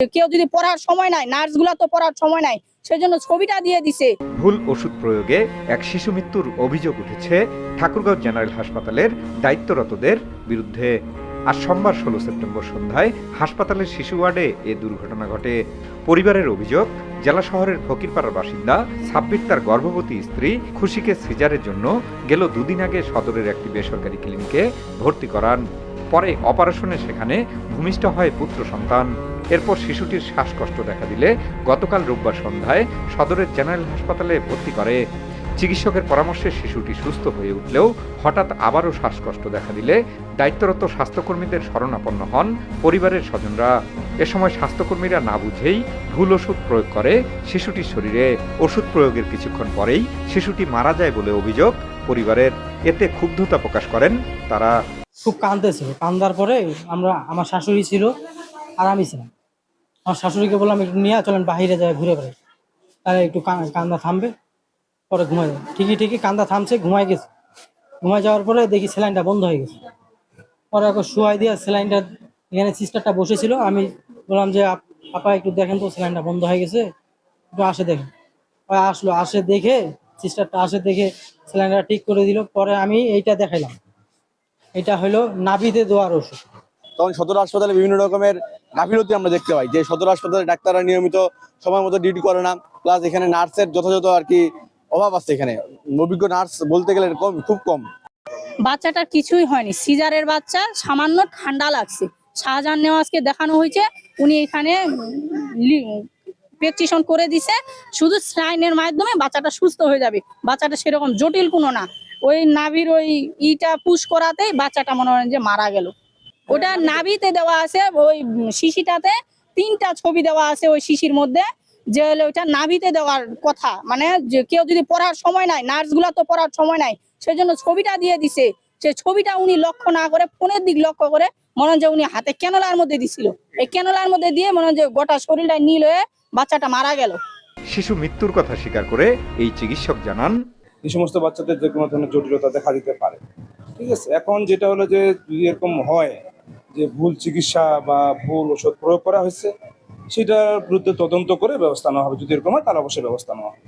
কেউ যদি পড়ার সময় নাই, নার্সগুলা তো পড়ার সময় নাই, সেজন্য ছবিটা দিয়ে দিছে। ভুল ওষুধ প্রয়োগে এক শিশু মৃত্যুর অভিযোগ উঠেছে ঠাকুরগাঁও জেনারেল হাসপাতালের দায়িত্বরতদের বিরুদ্ধে। আজ সোমবার ষোলো সেপ্টেম্বর সন্ধ্যায় হাসপাতালের শিশু ওয়ার্ডে এ দুর্ঘটনা ঘটে। পরিবারের অভিযোগ, জেলা শহরের ফকিরপাড়ার বাসিন্দা সাব্বির তার গর্ভবতী স্ত্রী খুশিকে সিজারের জন্য গেল দুদিন আগে সদরের একটি বেসরকারি ক্লিনিকে ভর্তি করান। পরে অপারেশনে সেখানে ভূমিষ্ঠ হয় পুত্র সন্তান। এরপর শিশুটির শ্বাসকষ্ট দেখা দিলে গতকাল রোববার সন্ধ্যায় সদরের জেনারেল হাসপাতালে ভর্তি করে। চিকিৎসকের পরামর্শে শিশুটি সুস্থ হয়ে উঠলেও হঠাৎ আবারও শ্বাসকষ্ট দেখা দিলে দায়িত্বরত স্বাস্থ্যকর্মীদের শরণাপন্ন হন পরিবারের স্বজনরা। এ সময় স্বাস্থ্যকর্মীরা না বুঝেই ভুল ওষুধ প্রয়োগ করে শিশুটির শরীরে। ওষুধ প্রয়োগের কিছুক্ষণ পরেই শিশুটি মারা যায় বলে অভিযোগ পরিবারের। এতে ক্ষুব্ধতা প্রকাশ করেন তারা। খুব কাঁদতেছিল কান্দার পরে আমরা, আমার শাশুড়ি ছিল আর আমি ছিলাম। আমার শাশুড়িকে বললাম, একটু নিয়ে চলেন বাহিরে যায়, ঘুরে বেড়াই। তাহলে একটু কান্দা থামবে, পরে ঘুমাই যাবে। ঠিকই ঠিকই, কান্দা থামছে ঘুমাই গেছে। ঘুমাই যাওয়ার পরে দেখি স্যালাইনটা বন্ধ হয়ে গেছে। পরে এখন শুয়াই দিয়ে স্যালাইনটা এখানে সিস্টারটা বসেছিল। আমি বললাম যে, আপ- একটু দেখেন তো স্যালাইনটা বন্ধ হয়ে গেছে। একটু আসে দেখেন। আসলো, আসে দেখে, সিস্টারটা আসে দেখে স্যালাইনটা ঠিক করে দিল। পরে আমি এইটা দেখাইলাম। এটা হলো নাভিতে দেওয়ার ওষুধ। তখন সদর হাসপাতালে বিভিন্ন রকমের গাফিলতি আমরা দেখতে পাই, যে সদর হাসপাতালে ডাক্তাররা নিয়মিত সময় মতো ডিউটি করে না প্লাস এখানে নার্সের যথাযথ আর কি অভাব আছে এখানে। অভিজ্ঞ নার্স বলতে গেলে কম, খুব কম। বাচ্চাটার কিছুই হয়নি। সিজারের বাচ্চা, সামান্য ঠান্ডা লাগছে। শাহজাহান নেওয়াজকে দেখানো হয়েছে, উনি এখানে প্রেসক্রিপশন করে দিছে, শুধু সাইনের মাধ্যমে বাচ্চাটা সুস্থ হয়ে যাবে। বাচ্চাটা সেরকম জটিল কোনো না। ওই নাভির ওই ইটা পুশ করাতেই বাচ্চাটা মনে হয় যে মারা গেল। ওটা নাভিতে দেওয়া আছে ওই শিশিটাতে তিনটা ছবি দেওয়া আছে ওই শিশির মধ্যে যে হলো ওইটা নাভিতে দেওয়ার কথা। মানে যে কেউ যদি পড়ার সময় নাই নার্স নার্সগুলা তো পড়ার সময় নাই সেজন্য ছবিটা দিয়ে দিছে। সে ছবিটা উনি লক্ষ্য না করে ফোনের দিক লক্ষ্য করে মনে হয় যে উনি হাতে ক্যানোলার মধ্যে দিছিল। এই ক্যানোলার মধ্যে দিয়ে মনে হয় যে গোটা শরীরটা নীল হয়ে বাচ্চাটা মারা গেল। শিশু মৃত্যুর কথা স্বীকার করে এই চিকিৎসক জানান এই সমস্ত বাচ্চাদের যে কোনো ধরনের জটিলতা দেখা দিতে পারে। ঠিক আছে এখন যেটা হলো যে যদি এরকম হয় যে ভুল চিকিৎসা বা ভুল ওষুধ প্রয়োগ করা হয়েছে, সেটার বিরুদ্ধে তদন্ত করে ব্যবস্থা নেওয়া হবে। যদি এরকম হয়, তাহলে অবশ্যই ব্যবস্থা নেওয়া হবে।